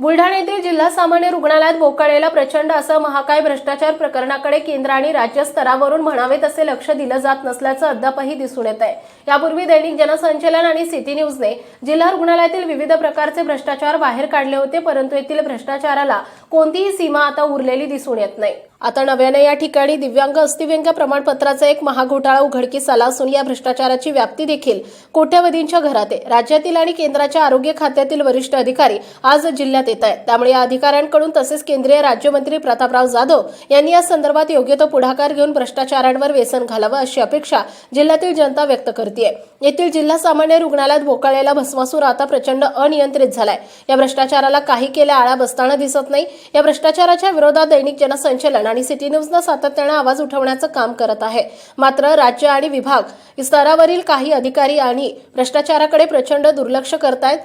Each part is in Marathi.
बुलढाणा येथील जिल्हा सामान्य रुग्णालयात बोकाळलेला प्रचंड असं महाकाय भ्रष्टाचार प्रकरणाकडे केंद्र आणि राज्य स्तरावरून म्हणावे तसे लक्ष दिलं जात नसल्याचं अद्यापही दिसून येत आहे. यापूर्वी दैनिक जनसंचलन आणि सिटी न्यूजने जिल्हा रुग्णालयातील विविध प्रकारचे भ्रष्टाचार बाहेर काढले होते परंतु येथील भ्रष्टाचाराला कोणतीही सीमा आता उरलेली दिसून येत नाही. आता नव्याने या ठिकाणी दिव्यांग अस्थिव्यंग प्रमाणपत्राचा एक महाघोटाळा उघडकीस आला असून या भ्रष्टाचाराची व्याप्ती देखील कोट्यवधींच्या घरात आहे. राज्यातील आणि केंद्राच्या आरोग्य खात्यातील वरिष्ठ अधिकारी आज जिल्ह्यात येत आहेत. त्यामुळे या अधिकाऱ्यांकडून तसेच केंद्रीय राज्यमंत्री प्रतापराव जाधव यांनी या संदर्भात योग्य तो पुढाकार घेऊन भ्रष्टाचारांवर वेसन घालावं अशी अपेक्षा जिल्ह्यातील जनता व्यक्त करते येथील जिल्हा सामान्य रुग्णालयात भोकाळलेला भस्मासूर आता प्रचंड अनियंत्रित झालाय. या भ्रष्टाचाराला काही केल्या आळा बसताना दिसत नाही. या भ्रष्टाचाराच्या विरोधात दैनिक जनसंचलन आणि सिटी न्यूजनं सातत्यानं आवाज उठवण्याचं काम करत आहे. मात्र राज्य आणि विभाग स्तरावरील काही अधिकारी आणि भ्रष्टाचाराकडे प्रचंड दुर्लक्ष करतायत.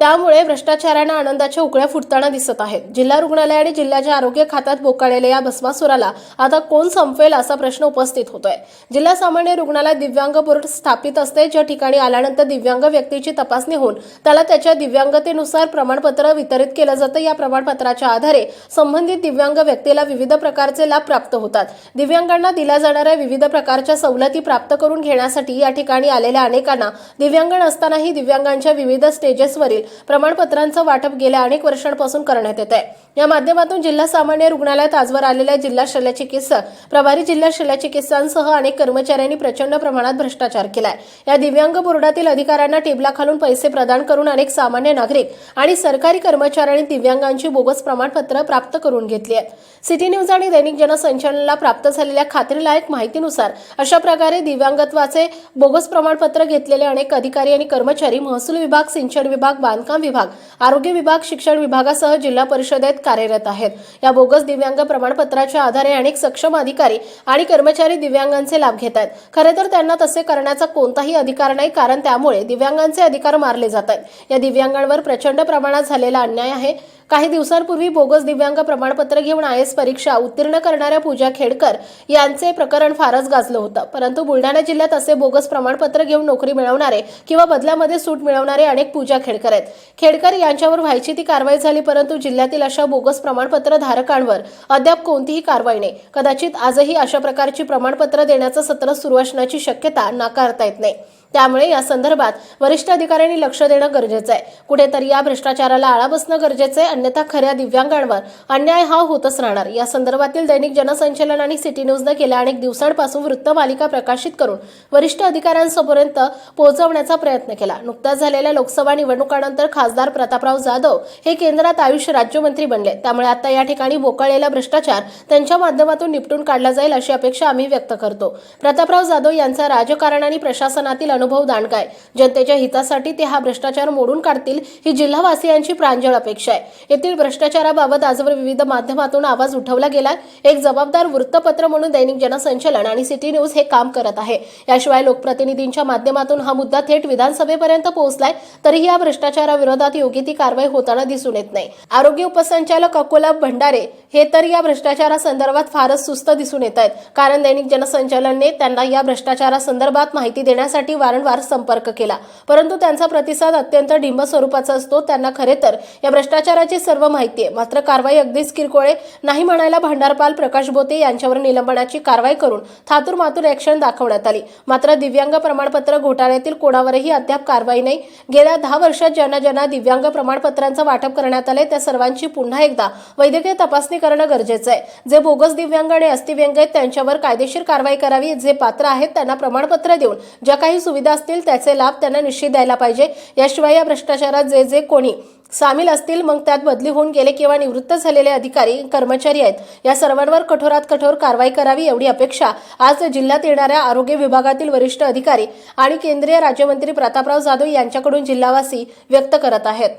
त्यामुळे भ्रष्टाचारानं आनंदाच्या उकळ्या फुटताना दिसत आहेत. जिल्हा रुग्णालय आणि जिल्ह्याच्या आरोग्य खात्यात बोकाळलेल्या या भस्मासुराला आता कोण संपवेल असा प्रश्न उपस्थित होतोय. जिल्हा सामान्य रुग्णालयात दिव्यांग बोर्ड स्थापित असते. ज्या ठिकाणी आल्यानंतर दिव्यांग व्यक्तीची तपासणी होऊन त्याला त्याच्या दिव्यांगतेनुसार प्रमाणपत्र वितरित केलं जातं. या प्रमाणपत्राच्या आधारे संबंधित दिव्यांग व्यक्तीला विविध प्रकारचे लाभ प्राप्त होतात. दिव्यांगांना दिल्या जाणाऱ्या विविध प्रकारच्या सवलती प्राप्त करून घेण्यासाठी या ठिकाणी आलेल्या अनेकांना दिव्यांग नसतानाही दिव्यांगांच्या विविध स्टेजेसवरील प्रमाणपत्रांचं वाटप गेल्या अनेक वर्षांपासून करण्यात येत आहे या माध्यमातून जिल्हा सामान्य रुग्णालयात आजवर आलेल्या जिल्हा शल्यचिकित्सक प्रभारी जिल्हा शल्यचिकित्सांसह अनेक कर्मचाऱ्यांनी प्रचंड प्रमाणात भ्रष्टाचार केलाय. या दिव्यांग बोर्डातील अधिकाऱ्यांना टेबला खालून पैसे प्रदान करून अनेक सामान्य नागरिक आणि सरकारी कर्मचाऱ्यांनी दिव्यांगांची बोगस प्रमाणपत्र प्राप्त करून घेतली आहेत. सिटी न्यूज आणि दैनिक जनसंचालनाला प्राप्त झालेल्या खात्रीलायक माहितीनुसार अशा प्रकारे दिव्यांगत्वाचे बोगस प्रमाणपत्र घेतलेले अनेक अधिकारी आणि कर्मचारी महसूल विभाग सिंचन विभाग बांधकाम बांधकाम विभाग आरोग्य विभाग शिक्षण विभागासह जिल्हा परिषदेत कार्यरत आहेत. या बोगस दिव्यांग प्रमाणपत्राच्या आधारे अनेक सक्षम अधिकारी आणि कर्मचारी दिव्यांगांचे लाभ घेत आहेत. खरे तर त्यांना तसे करण्याचा कोणताही अधिकार नाही कारण त्यामुळे दिव्यांगांचे अधिकार मारले जात आहेत. या दिव्यांगांवर प्रचंड प्रमाणात झालेला अन्याय आहे. काही दिवसांपूर्वी बोगस दिव्यांग प्रमाणपत्र घेऊन आय एस परीक्षा उत्तीर्ण करणाऱ्या पूजा खेडकर यांचे प्रकरण फारच गाजलं होतं. परंतु बुलढाणा जिल्ह्यात असे बोगस प्रमाणपत्र घेऊन नोकरी मिळवणारे किंवा बदल्यामध्ये सूट मिळवणारे अनेक पूजा खेडकर आहेत. खेडकर यांच्यावर व्हायची ती कारवाई झाली परंतु जिल्ह्यातील अशा बोगस प्रमाणपत्र धारकांवर अद्याप कोणतीही कारवाई नाही. कदाचित आजही अशा प्रकारची प्रमाणपत्र देण्याचं सत्र सुरू असण्याची शक्यता नाकारता येत नाही. त्यामुळे या संदर्भात वरिष्ठ अधिकाऱ्यांनी लक्ष देणं गरजेचं आहे. कुठेतरी या भ्रष्टाचाराला आळा बसणं गरजेचं आहे अन्यथा खऱ्या दिव्यांगांवर अन्याय हा होतच राहणार. या संदर्भातील दैनिक जनसंचलन आणि सिटी न्यूजनं गेल्या अनेक दिवसांपासून वृत्तमालिका प्रकाशित करून वरिष्ठ अधिकाऱ्यांसोपर्यंत पोहोचवण्याचा प्रयत्न केला. नुकत्याच झालेल्या लोकसभा निवडणुकानंतर खासदार प्रतापराव जाधव हे केंद्रात आयुष राज्यमंत्री बनले. त्यामुळे आता या ठिकाणी बोकाळलेला भ्रष्टाचार त्यांच्या माध्यमातून निपटून काढला जाईल अशी अपेक्षा आम्ही व्यक्त करतो. प्रतापराव जाधव यांचा राजकारण आणि प्रशासनातील अनुभव दांडका जनतेच्या हितासाठी ते हा भ्रष्टाचार मोडून काढतील ही जिल्हावासियांची प्रांजळ अपेक्षा आहे. येथील भ्रष्टाचाराबाबत आजवर विविध माध्यमातून आवाज उठवला गेला एक जबाबदार वृत्तपत्र म्हणून दैनिक जनसंचलन आणि सिटी न्यूज हे काम करत आहे. याशिवाय लोकप्रतिनिधींच्या माध्यमातून हा मुद्दा थेट विधानसभेपर्यंत पोहोचलाय तरीही या भ्रष्टाचाराविरोधात योग्य ती कारवाई होताना दिसून येत नाही. आरोग्य उपसंचालक अकोला भंडारे हे तर या भ्रष्टाचारासंदर्भात फारच सुस्त दिसून येत आहेत. कारण दैनिक जनसंचलनने त्यांना या भ्रष्टाचारासंदर्भात माहिती देण्यासाठी वारंवार संपर्क केला. परंतु त्यांचा प्रतिसाद अत्यंत डिंब स्वरूपाचा असतो त्यांना खरे तर या भ्रष्टाचाराची सर्व माहिती आहे. मात्र कारवाई अगदीच किरकोळे नाही म्हणायला भांडारपाल प्रकाश बोते यांच्यावर निलंबनाची कारवाई करून थातूर मातूर ॲक्शन दाखवण्यात आली. मात्र दिव्यांग प्रमाणपत्र घोटाळ्यातील कोणावरही अद्याप कारवाई नाही. गेल्या दहा वर्षात ज्यांना ज्यांना दिव्यांग प्रमाणपत्रांचं वाटप करण्यात आले त्या सर्वांची पुन्हा एकदा वैद्यकीय तपासणी करणं गरजेचं आहे. जे बोगस दिव्यांग आणि अस्थिव्यंग आहेत त्यांच्यावर कायदेशीर कारवाई करावी. जे पात्र आहेत त्यांना प्रमाणपत्र देऊन ज्या काही सुविधा असतील त्याचे लाभ त्यांना निश्चित द्यायला पाहिजे. याशिवाय या भ्रष्टाचारात जे जे कोणी सामील असतील मग त्यात बदली होऊन गेले किंवा निवृत्त झालेले अधिकारी कर्मचारी आहेत या सर्वांवर कठोरात कठोर कारवाई करावी एवढी अपेक्षा आज जिल्ह्यात येणाऱ्या आरोग्य विभागातील वरिष्ठ अधिकारी आणि केंद्रीय राज्यमंत्री प्रतापराव जाधव यांच्याकडून जिल्हावासी व्यक्त करत आहेत.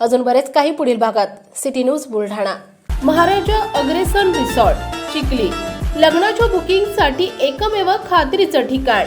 अजून बरेच काही पुढील भागात. City news Buldhana. Maharaja Agrasen resort Chikhli. लग्नाच्या बुकिंगसाठी एकमेव खात्रीचं ठिकाण.